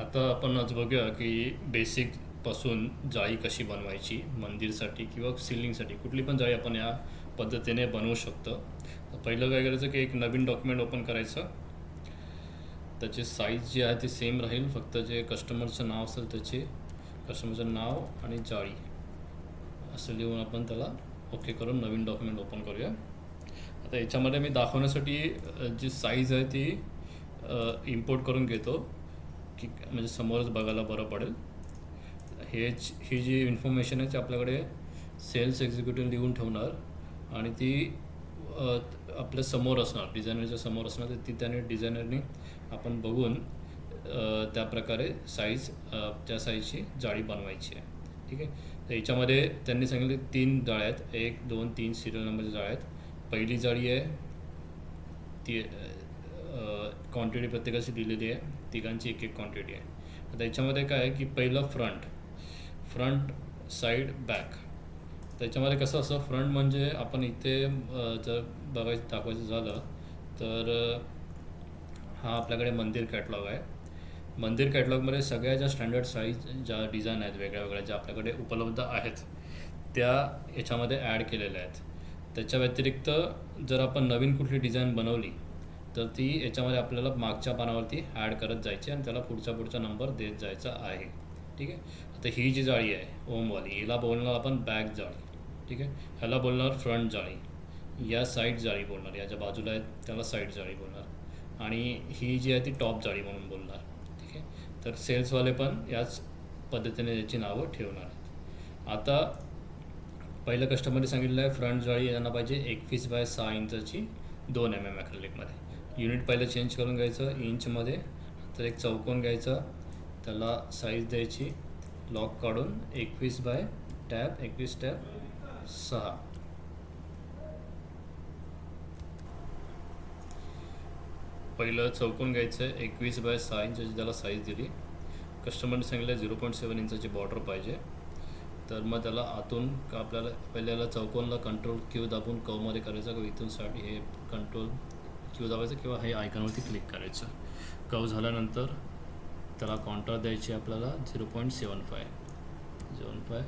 आता आपण आज बघूया की बेसिकपासून जाळी कशी बनवायची मंदिरसाठी किंवा सिलिंगसाठी कुठली पण जाळी आपण या पद्धतीने बनवू शकतो. पहिलं काय करायचं की एक नवीन डॉक्युमेंट ओपन करायचं. त्याची साईज जी आहे ती सेम राहील. फक्त जे कस्टमरचं नाव असेल त्याचे कस्टमरचं नाव आणि जाळी. असं लिहून आपण त्याला ओके करून नवीन डॉक्युमेंट ओपन करूया. आता याच्यामध्ये मी दाखवण्यासाठी जी साईज आहे ती इम्पोर्ट करून घेतो. की म्हणजे समोरच बघायला बरं पडेल. हेच ही जी इन्फॉर्मेशन आहे ती आपल्याकडे सेल्स एक्झिक्युटिव्ह लिहून ठेवणार आणि ती आपल्यासमोर असणार डिझायनरच्या समोर असणार तर ती त्याने डिझायनरनी आपण बघून त्या प्रकारे साईज त्या साईजची जाळी बनवायची आहे. ठीक आहे? तर याच्यामध्ये त्यांनी सांगितले तीन जाळ्या आहेत. एक दोन तीन सिरियल नंबरच्या जाळ्या आहेत. पहिली जाळी आहे ती क्वांटिटी प्रत्येकाची दिलेली आहे. तिघांची एक एक क्वांटिटी आहे. आता याच्यामध्ये काय आहे की पहिलं फ्रंट फ्रंट साईड बॅक त्याच्यामध्ये कसं असं फ्रंट म्हणजे आपण इथे जर बघायचं दाखवायचं झालं तर हा आपल्याकडे मंदिर कॅटलॉग आहे. मंदिर कॅटलॉगमध्ये सगळ्या ज्या स्टँडर्ड साईज ज्या डिझाईन आहेत वेगळ्या वेगळ्या ज्या आपल्याकडे उपलब्ध आहेत त्या याच्यामध्ये ॲड केलेल्या आहेत. त्याच्या व्यतिरिक्त जर आपण नवीन कुठली डिझाईन बनवली तर ती याच्यामध्ये आपल्याला मागच्या पानावरती ॲड करत जायची आणि त्याला पुढचा पुढचा नंबर देत जायचा आहे. ठीक आहे? आता ही जी जाळी आहे ओमवाली हिला बोलणार आपण बॅक जाळी. ठीक आहे? ह्याला बोलणार फ्रंट जाळी. या साईड जाळी बोलणार. या ज्या बाजूला आहेत त्याला साईड जाळी बोलणार. आणि ही जी आहे ती टॉप जाळी म्हणून बोलणार. ठीक आहे? तर सेल्सवाले पण याच पद्धतीने याची नावं ठेवणार आहेत. आता पहिलं कस्टमरने सांगितलं आहे फ्रंट जाळी यांना पाहिजे एकवीस बाय सहा इंचाची दोन एम एम ॲक्रेलिकमध्ये युनिट पहिलं चेंज करून घ्यायचं इंचमध्ये तर एक चौकोन घ्यायचा त्याला साईज द्यायची लॉक काढून एकवीस बाय टॅप एकवीस टॅप सहा. पहिलं चौकोन घ्यायचं आहे एकवीस बाय सहा इंचाची त्याला साईज दिली. कस्टमरने सांगितलं झिरो पॉईंट सेवन इंचाची बॉर्डर पाहिजे. तर मग त्याला आतून का आपल्याला पहिल्याला चौकोनला कंट्रोल क्यू दाबून कवमध्ये करायचं किंवा इथून साठी हे कंट्रोल क्यू दाबायचं किंवा हे आयकॉनवरती क्लिक करायचं. कव झाल्यानंतर त्याला काउंटर द्यायची आपल्याला zero point seven five seven five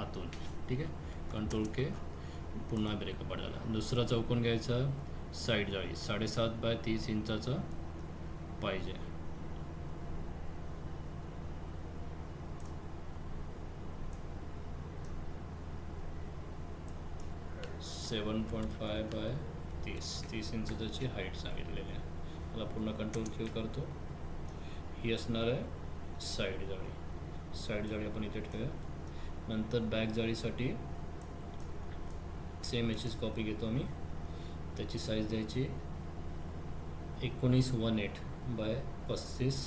आतून. ठीक आहे? कंट्रोल के पुन्हा ब्रेक पडायला दुसरा चौकोन घ्यायचा साईड जाळी साडेसात बाय तीस इंचाचं पाहिजे. सेवन पॉईंट फाय बाय तीस तीस इंच त्याची हाईट सांगितलेली आहे. मला पूर्ण कंट्रोल क्यू करतो. ही असणार आहे साईड जाळी. साईड जाळी आपण इथे ठेवूया. नंतर बॅक जाळीसाठी सेम याचीच कॉपी घेतो आम्ही. त्याची साईज द्यायची एकोणीस वन एट बाय पस्तीस.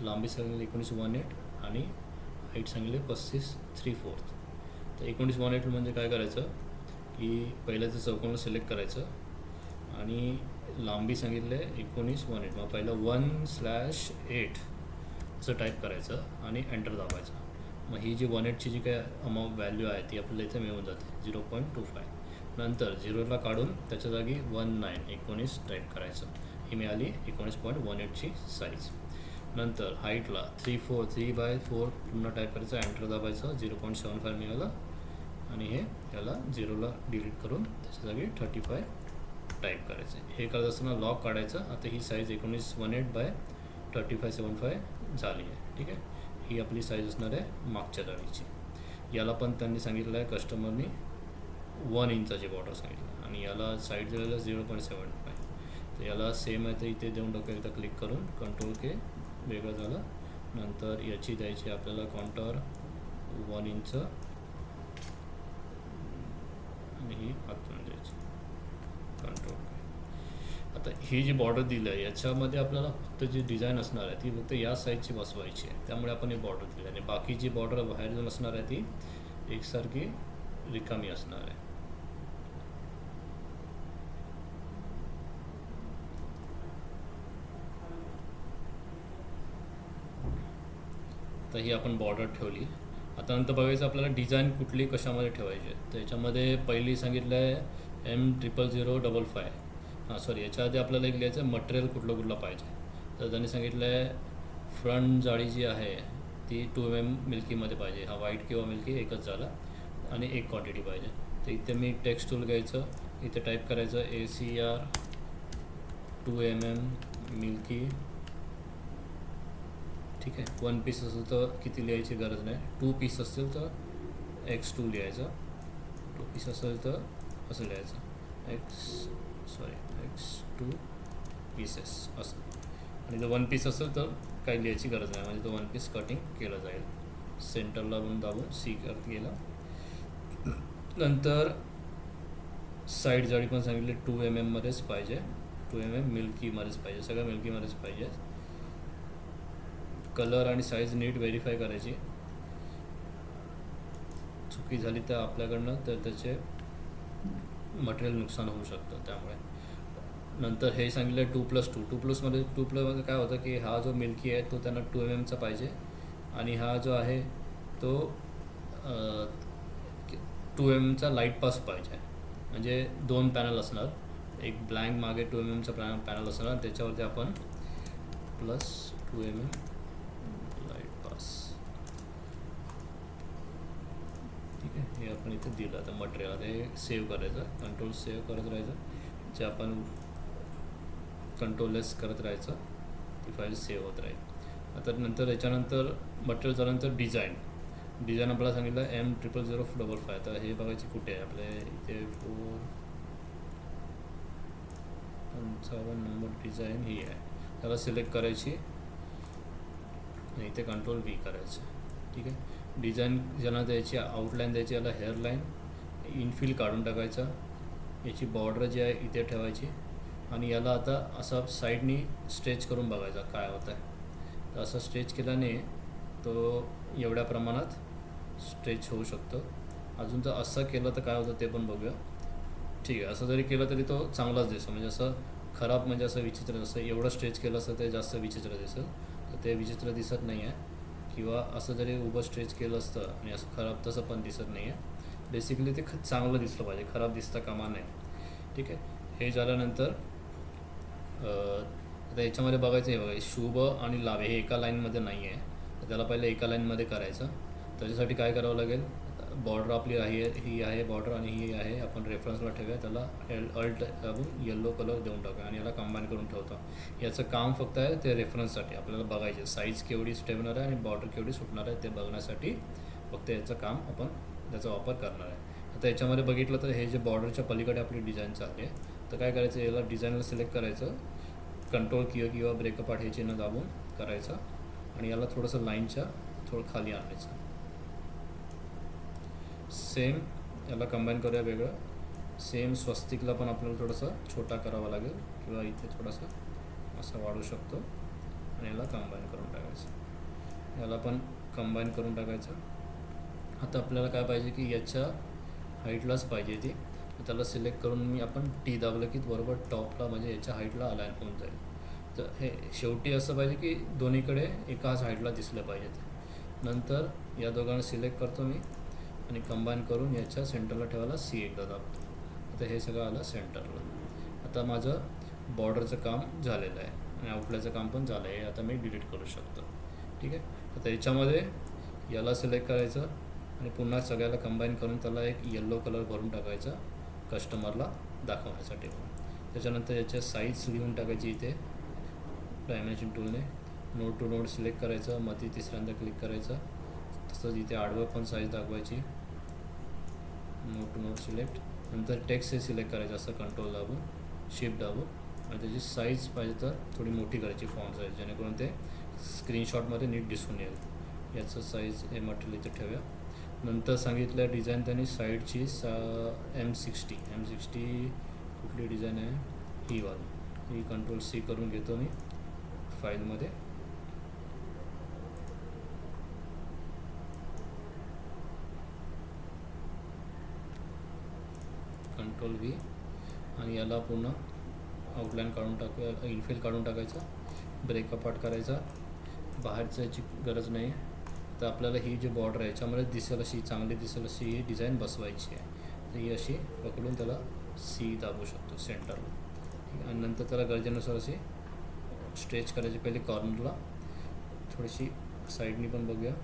लांबी सांगितली एकोणीस वन एट आणि हाईट सांगितले पस्तीस थ्री फोर्थ तर एकोणीस वन एट म्हणजे काय करायचं? की पहिलं ते चौकोनला सिलेक्ट करायचं. आणि लांबी सांगितले एकोणीस वन एट मग पहिलं वन स्लॅश एट असं टाईप करायचं आणि एंटर दाबायचं. मग ही जी वन एटची जी काय अमाऊंट व्हॅल्यू आहे ती आपल्याला इथे मिळून जाते झिरो पॉईंट टू फाय नंतर झिरोला काढून त्याच्या जागी वन नाईन एकोणीस टाईप करायचं. ही मिळाली एकोणीस पॉईंट वन एटची साईज नंतर हाईटला three four three by four पुन्हा टाईप करायचं एंटर दाबायचं झिरो पॉईंट सेवन फाय मिळालं. आणि हे त्याला झिरोला डिलीट करून त्याच्या जागी थर्टी फाय टाईप करायचं हे करत असताना लॉक काढायचं. आता ही साईज एकोणीस one eight by thirty five seven five झाली आहे. ठीक आहे? ही आपली साईज असणार आहे मागच्या जाळीची याला पण त्यांनी सांगितलं आहे कस्टमरनी वन इंचाची बॉर्डर सांगितलं आणि याला साईड दिलेलं झिरो पॉईंट सेवन फाय तर याला सेम आहे तर इथे देऊन टाकू एकदा क्लिक करून कंट्रोल के वेगळं झालं. नंतर याची द्यायची आपल्याला काउंटर वन इंच आणि ही आतून द्यायची कंट्रोल आता ही जी बॉर्डर दिली आहे याच्यामध्ये आपल्याला फक्त जी डिझाईन असणार आहे ती फक्त या साईजची बसवायची आहे. त्यामुळे आपण ही बॉर्डर दिली आणि बाकी जी बॉर्डर बाहेर जाऊन असणार आहे ती एकसारखी रिकामी असणार आहे. तर ही आपण बॉर्डर ठेवली. आता नंतर बघायचं आपल्याला डिझाईन कुठली कशामध्ये ठेवायची आहे. तर याच्यामध्ये पहिली सांगितलं आहे M triple zero double five हां सॉरी याच्या आधी आपल्याला एक लिहायचं मटेरियल कुठलं कुठलं पाहिजे. तर त्यांनी सांगितलं आहे फ्रंट जाळी जी आहे ती टू एम एम मिल्कीमध्ये पाहिजे. हा व्हाईट किंवा मिल्की एकच झाला आणि एक क्वांटिटी पाहिजे. तर इथे मी टेक्स्ट टूल घ्यायचं इथे टाईप करायचं A C R two M M milky ठीक आहे. वन पीस असेल तर किती लिहायची गरज नाही. टू पीस असेल तर एक्स टू लिहायचं. टू पीस असेल तर असं लिहायचं. X sorry x two pieces असं. आणि जर वन पीस असेल तर काही लिहायची गरज नाही. म्हणजे तो वन पीस कटिंग केलं जाईल. सेंटरला पण दाबून सी करत गेला नंतर साईड जाळी पण सांगितली. टू एम एममध्येच पाहिजे. टू एम एम मिल्कीमध्येच पाहिजे. सगळं मिल्कीमध्येच पाहिजे. कलर आणि साईज नीट व्हेरीफाय करायची. चुकी झाली तर आपल्याकडनं तर त्याचे मटेरियल नुकसान होऊ शकतं त्यामुळे. नंतर हे सांगितलं टू प्लस टू टू प्लसमध्ये टू प्लसमध्ये काय होतं की हा जो मिल्की आहे तो त्यांना टू एम एमचा पाहिजे. आणि हा जो आहे तो टू एम एमचा लाइट पास पाहिजे. म्हणजे दोन पॅनल असणार. एक ब्लँक मागे टू एम एमचा पॅ पॅनल असणार. त्याच्यावरती आपण plus two M M light pass ठीक आहे हे आपण इथे दिलं आता मटेरियल आता हे सेव्ह करायचं कंट्रोल सेव्ह करत राहायचं. जे आपण कंट्रोललेस करत राहायचं ती फाईल सेव्ह होत राहील. आता नंतर याच्यानंतर मटेरियल झाल्यानंतर डिझाईन डिझाईन आपल्याला सांगितलं M triple zero double five तर हे बघायचे कुठे आहे? आपल्या इथे फोर पंचावन्न नंबर डिझाईन ही आहे. त्याला सिलेक्ट करायची आणि इथे कंट्रोल व्ही करायचं. ठीक आहे? डिझाईन ज्यांना द्यायची आउटलाईन द्यायची याला हेअरलाईन इनफिल काढून टाकायचा. याची बॉर्डर जी आहे इथे ठेवायची. आणि याला आता असा साईडनी स्ट्रेच करून बघायचा काय होत आहे तर असं स्ट्रेच केल्याने तो एवढ्या प्रमाणात स्ट्रेच होऊ शकतो. अजून तर असं केलं तर काय होतं ते पण बघूया. ठीक आहे असं जरी केलं तरी तो चांगलाच दिसतो म्हणजे असं खराब म्हणजे असं विचित्र नसतं एवढं स्ट्रेच केलं असतं ते जास्त विचित्र दिसेल. तर ते विचित्र दिसत नाही आहे किंवा असं जरी उभं स्ट्रेच केलं असतं आणि असं खराब तसं पण दिसत नाही आहे बेसिकली ते ख चांगलं दिसलं पाहिजे खराब दिसता कामा नाही ठीक आहे? हे झाल्यानंतर आता याच्यामध्ये बघायचं आहे बघा शुभ आणि लाभ हे एका लाईनमध्ये नाही आहे त्याला पहिले एका लाईनमध्ये करायचं. त्याच्यासाठी काय करावं लागेल? बॉर्डर आपली आहे ही आहे बॉर्डर आणि ही आहे आपण रेफरन्सला ठेवूया त्याला एल अल्ट दाबून येल्लो कलर देऊन टाकूया आणि याला कंबाईन करून ठेवतो. याचं काम फक्त आहे ते रेफरन्ससाठी आपल्याला बघायचे साईज केवढी ठेवणार आहे आणि बॉर्डर केवढी सुटणार आहे ते बघण्यासाठी फक्त याचं काम आपण त्याचा वापर करणार आहे. आता याच्यामध्ये बघितलं तर हे जे बॉर्डरच्या पलीकडे आपली डिझाईन चालली आहे तर काय करायचं याला डिझाईनला सिलेक्ट करायचं. कंट्रोल किंवा किंवा ब्रेकअप आठ हे चिन्ह दाबून करायचं आणि याला थोडंसं लाईनच्या थोडं खाली आणायचं. सेम याला कंबाईन करूया वेगळं. सेम स्वस्तिकला पण आपल्याला थोडंसं छोटा करावा लागेल किंवा इथे थोडंसं असं वाढू शकतो. आणि याला कंबाईन करून टाकायचं. याला पण कंबाईन करून टाकायचं. आता आपल्याला काय पाहिजे की याच्या हाईटलाच पाहिजे ती. त्याला सिलेक्ट करून मी आपण टी दाबलं की बरोबर टॉपला म्हणजे याच्या हाईटला अलाईन होऊन जाईल. तर हे शेवटी असं पाहिजे की दोन्हीकडे एकाच हाईटला दिसलं पाहिजे ते. नंतर या दोघांना सिलेक्ट करतो मी. आणि कंबाईन करून याच्या सेंटरला ठेवायला सी एकदा दाबतो आता हे सगळं आलं सेंटरला आता माझं बॉर्डरचं काम झालेलं आहे आणि आउटलायचं काम पण झालं आहे. आता मी डिलीट करू शकतो. ठीक आहे? आता याच्यामध्ये याला सिलेक्ट करायचं आणि पुन्हा सगळ्याला कंबाईन करून त्याला एक येल्लो कलर भरून टाकायचा कस्टमरला दाखवण्यासाठी. त्याच्यानंतर याच्या साईज लिहून टाकायची इथे. डायमेन्शन टूलने नोट टू नोट सिलेक्ट करायचं. मध्ये तिसऱ्यांदा क्लिक करायचं. असतं तिथे आडवं पण साईज दाखवायची. नोट टू नोट सिलेक्ट नंतर टेक्स्ट हे सिलेक्ट करायचं असं कंट्रोल दाबून शिफ्ट दाबून. आणि त्याची साईज पाहिजे तर थोडी मोठी करायची फॉन्ट साईज जेणेकरून ते स्क्रीनशॉटमध्ये नीट दिसून येईल. याचं साईज हे मटेरियल इथे ठेवूया. नंतर सांगितलं डिझाईन त्यांनी साईडची सा एम सिक्स्टी एम सिक्स्टी कुठली डिझाईन आहे? ही वाली. ही कंट्रोल सी करून घेतो मी फाईलमध्ये कंट्रोल व्ही आणि याला पूर्ण आउटलाईन काढून टाक इनफिल काढून टाकायचा. ब्रेकअप आट करायचा. बाहेरचं याची गरज नाही. तर आपल्याला ही जी बॉर्डर आहे याच्यामध्ये दिसेल अशी चांगली दिसेल अशी ही डिझाईन बसवायची आहे. तर ही अशी पकडून त्याला सी दाबू शकतो सेंटरला ठीक आहे? आणि नंतर त्याला गरजेनुसार अशी स्ट्रेच करायची. पहिले कॉर्नरला थोडीशी साईडनी पण बघूया.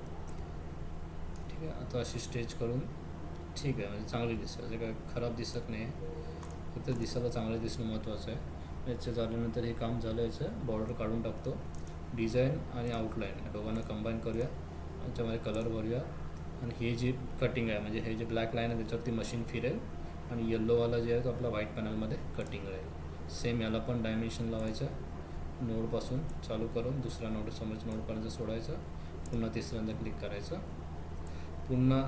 ठीक आहे? आता अशी स्टेच करून ठीक आहे म्हणजे चांगली दिसते. असं काय खराब दिसत नाही फक्त दिसायला चांगलं दिसणं महत्त्वाचं आहे. याचं झाल्यानंतर हे काम झालं याचं बॉर्डर काढून टाकतो. डिझाईन आणि आउटलाईन दोघांना कंबाईन करूया. याच्यामध्ये कलर भरूया. आणि हे जे कटिंग आहे म्हणजे हे जे ब्लॅक लाईन आहे त्याच्यावरती मशीन फिरेल. आणि येल्लोवाला जे आहे तो आपला व्हाईट पॅनलमध्ये कटिंग राहील. सेम याला पण डायमेन्शन लावायचं. नोडपासून चालू करून दुसऱ्या नोड समोरच्या नोडपर्यंत सोडायचं. पुन्हा तिसऱ्यांदा क्लिक करायचं. पुन्हा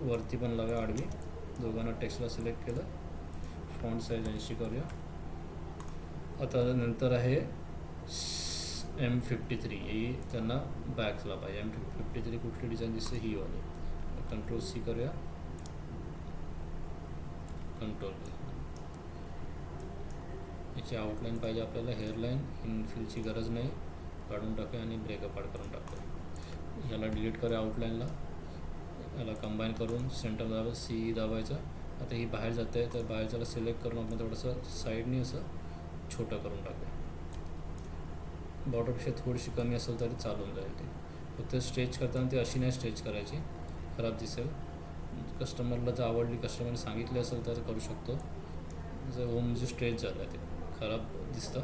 वरती पण लावूया आडवी. दोघांना टेक्स्टला सिलेक्ट केलं. फॉन्ट साईज ऐंशी करूया. आता नंतर आहे एम फिफ्टी थ्री ही त्यांना बॅक्सला पाहिजे. एम फिफ्टी थ्री कुठली डिझाईन दिसते? ही वाली. कंट्रोल सी करूया. कंट्रोल याची आउटलाईन पाहिजे आपल्याला. हेअरलाईन इनफिलची गरज नाही. काढून टाकूया आणि ब्रेकअप आड करून टाकूया. याला डिलीट करूया आउटलाईनला याला कंबाईन करून सेंटर दाबा सी दाबायचं. आता ही बाहेर जाते तर बाहेरच्याला सिलेक्ट करून आपण थोडंसं साईडनी असं छोटं करून टाकू बॉर्डरपेक्षा थोडीशी कमी असेल तरी चालून जाईल ती. फक्त स्ट्रेच करताना ती अशी नाही स्ट्रेच करायची. खराब दिसेल. कस्टमरला जर आवडली कस्टमरने सांगितले असेल तर करू शकतो. जर होम म्हणजे स्ट्रेच झालं ते. खराब दिसतं.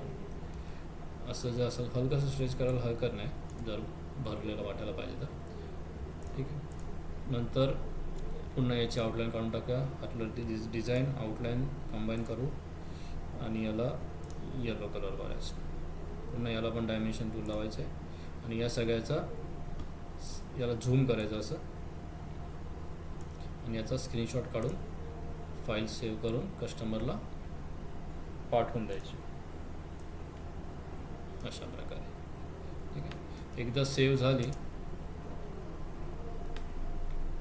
असं जर असं हलकंसं स्ट्रेच करायला हरकत नाही. जर भरलेलं वाटायला पाहिजे तर. ठीक आहे. नंतर पुन्हा याची आउटलाईन काढून टाकूया आपलं डिझ डिझाईन आउटलाईन कंबाईन करू. आणि याला येलो कलर भरायचं पुन्हा याला पण डायमेन्शन टूल लावायचं आहे आणि या सगळ्याचा याला झूम करायचं असं. आणि याचा स्क्रीनशॉट काढून फाईल सेव्ह करून कस्टमरला पाठवून द्यायची. अशा प्रकारे. ठीक आहे? एकदा सेव्ह झाली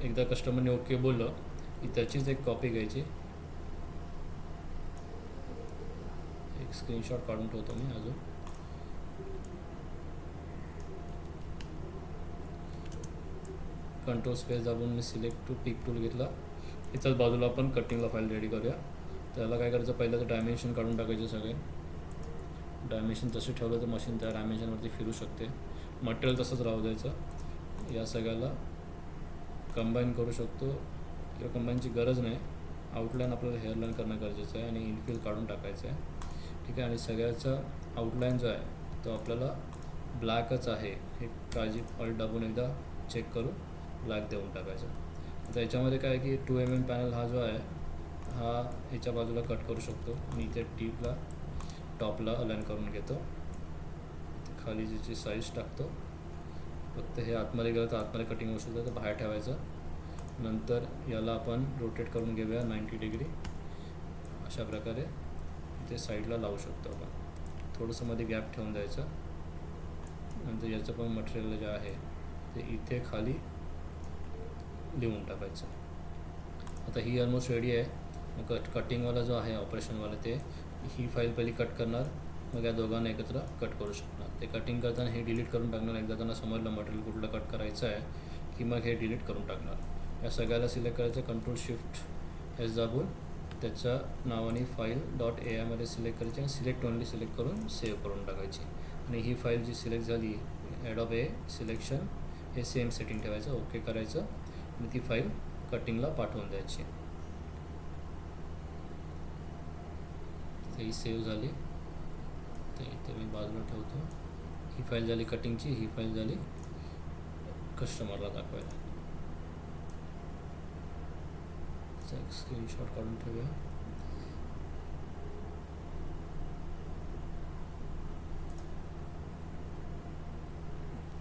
एकदा कस्टमरने ओके बोललं की त्याचीच एक कॉपी घ्यायची. एक स्क्रीनशॉट काढून ठेवतो मी अजून. कंट्रोल स्पेस दाबून मी सिलेक्ट टू पिक टूल घेतला. इथंच बाजूला आपण कटिंगला फाईल रेडी करूया. त्याला काय करायचं? पहिलं तर डायमेन्शन काढून टाकायचे सगळे. डायमेन्शन तसे ठेवलं तर मशीन त्या डायमेन्शनवरती फिरू शकते. मटेरियल तसंच राहू द्यायचं. या सगळ्याला कंबाईन करू शकतो किंवा कंबाईनची गरज नाही. आउटलाईन आपल्याला हेअरलाईन करणं गरजेचं आहे आणि इनफिल काढून टाकायचं आहे. ठीक आहे आणि सगळ्याचा आउटलाईन जो आहे तो आपल्याला ब्लॅकच आहे. हे काळजी ऑल दाबून एकदा चेक करू ब्लॅक देऊन टाकायचं. आता याच्यामध्ये काय आहे की टू एम एम पॅनल हा जो आहे हा ह्याच्या बाजूला कट करू शकतो. आणि इथे टीपला टॉपला अलाईन करून घेतो. खाली ज्याची साईज टाकतो फक्त हे आतमध्ये गेलं तर आतमध्ये कटिंग होऊ शकतं तर बाहेर ठेवायचं. नंतर याला आपण रोटेट करून घेऊया नाईंटी डिग्री अशा प्रकारे ते साईडला लावू शकतो आपण. थोडंसं मध्ये गॅप ठेवून द्यायचं. नंतर याचं पण मटेरियल जे आहे ते इथे खाली लिहून टाकायचं. आता ही ऑलमोस्ट रेडी आहे. मग कट कटिंगवाला जो आहे ऑपरेशनवाला ते ही फाईल पहिली कट करणार. मग या दोघांना एकत्र कट करू शकणार. ते कटिंग करताना हे डिलीट करून टाकणार एकदा त्यांना समजलं मटेरियल कुठलं कट करायचं आहे की मग हे डिलीट करून टाकणार. या सगळ्याला सिलेक्ट करायचं कंट्रोल शिफ्ट एस दाबून त्याच्या नावाने फाईल डॉट ए आयमध्ये सिलेक्ट करायची आणि सिलेक्ट ओनली सिलेक्ट करून सेव्ह करून टाकायची. आणि ही फाईल जी सिलेक्ट झाली ॲड ऑफ ए सिलेक्शन हे सेम सेटिंग ठेवायचं ओके करायचं. आणि ती फाईल कटिंगला पाठवून द्यायची. ही सेव्ह झाली. ते इथे मी बाजूला ठेवतो. ही फाईल झाली कटिंगची ही फाईल झाली कस्टमरला दाखवायला. एक स्क्रीनशॉट काढून ठेवूया.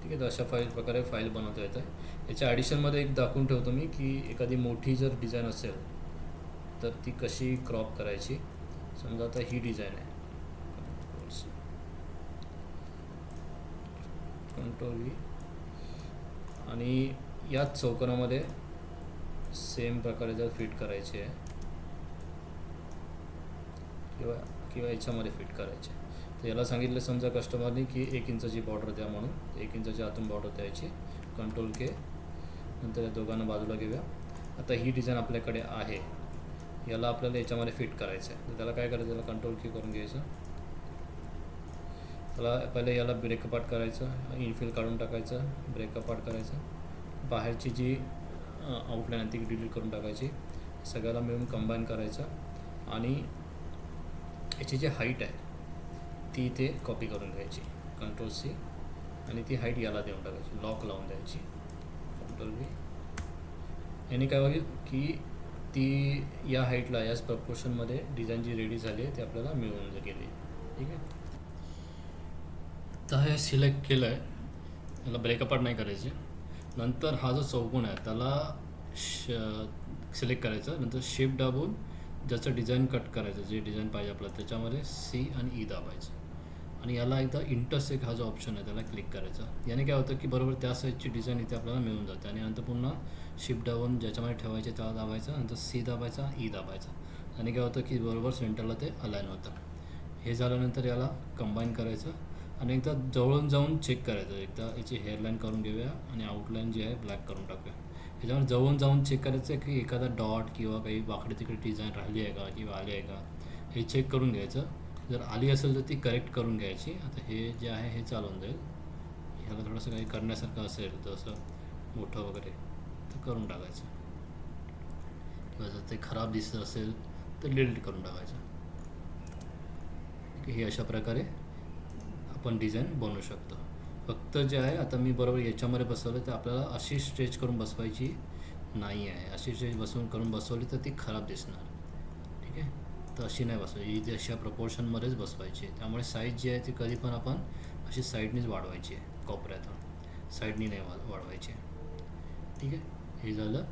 ठीक आहे तर अशा फाईल प्रकारे फाईल बनवता येतं याच्या ॲडिशनमध्ये एक दाखवून ठेवतो मी की एखादी मोठी जर डिझाईन असेल तर ती कशी क्रॉप करायची? समजा आता ही डिझाईन आहे. कंट्रोल व्ही आणि याच चौकोनामध्ये सेम प्रकारे जर फिट करायचे आहे किंवा किंवा याच्यामध्ये फिट करायचे. तर याला सांगितलं समजा कस्टमरनी की एक इंचाची बॉर्डर द्या म्हणून. एक इंचाची आतून बॉर्डर द्यायची. कंट्रोल के नंतर या दोघांना बाजूला घेऊया. आता ही डिझाईन आपल्याकडे आहे. याला आपल्याला याच्यामध्ये फिट करायचं आहे तर त्याला काय करायचं? त्याला कंट्रोल के करून घ्यायचं. त्याला पहिले याला ब्रेक अपार्ट करायचं इनफिल काढून टाकायचं ब्रेक अपार्ट करायचं. बाहेरची जी आउटलाईन आहे ती डिलीट करून टाकायची. सगळ्याला मिळून कंबाईन करायचं. आणि याची जी हाईट आहे ती इथे कॉपी करून घ्यायची. कंट्रोल सी आणि ती हाईट याला देऊन टाकायची. लॉक लावून द्यायची. कंट्रोल बी याने काय होईल की ती या हाईटला याच प्रपोर्शनमध्ये डिझाईन जी रेडी झाली आहे ती आपल्याला मिळून गेली. ठीक आहे? आता हे सिलेक्ट केलं आहे याला ब्रेकअपार्ट नाही करायचे. नंतर हा जो चौकोन आहे त्याला श सिलेक्ट करायचं. नंतर शेप दाबून ज्याचं डिझाईन कट करायचं जे डिझाईन पाहिजे आपल्याला त्याच्यामध्ये सी आणि ई दाबायचं. आणि याला एकदा इंटरसेक हा जो ऑप्शन आहे त्याला क्लिक करायचा. याने काय होतं की बरोबर त्या साईजची डिझाईन इथे आपल्याला मिळून जाते. आणि नंतर पुन्हा शिफ्ट डाऊन ज्याच्यामध्ये ठेवायचे त्याला दाबायचं नंतर सी दाबायचा ई दाबायचा. आणि काय होतं की बरोबर सेंटरला ते अलाईन होतं. हे झाल्यानंतर याला कंबाईन करायचं. आणि एकदा जवळून जाऊन चेक करायचं. एकदा याची हेअरलाईन करून घेऊया आणि आउटलाईन जी आहे ब्लॅक करून टाकूया. ह्याच्यावर जवळून जाऊन चेक करायचं आहे की एखादा डॉट किंवा काही वाकडे तिकडे डिझाईन राहिली आहे का किंवा आली आहे का हे चेक करून घ्यायचं. जर आली असेल तर ती करेक्ट करून घ्यायची. आता हे जे आहे हे चालून जाईल. ह्याला थोडंसं काही करण्यासारखं असेल जसं मोठं वगैरे तर करून टाकायचं. किंवा जर ते खराब दिसत असेल तर डिलीट करून टाकायचं. हे अशा प्रकारे आपण डिझाईन बनवू शकतो. फक्त जे आहे आता मी बरोबर याच्यामध्ये बसवलं तर आपल्याला अशी स्ट्रेच करून बसवायची नाही आहे. अशी स्ट्रेच बसवून करून बसवली तर ती खराब दिसणार. ठीक आहे? तर अशी नाही बसवायची. ती अशा प्रपोर्शनमध्येच बसवायची. आहे त्यामुळे साईज जी आहे ती कधी पण आपण अशी साईडनीच वाढवायची आहे कोपऱ्यातून. साईडनी नाही वा वाढवायची आहे. ठीक आहे? हे झालं.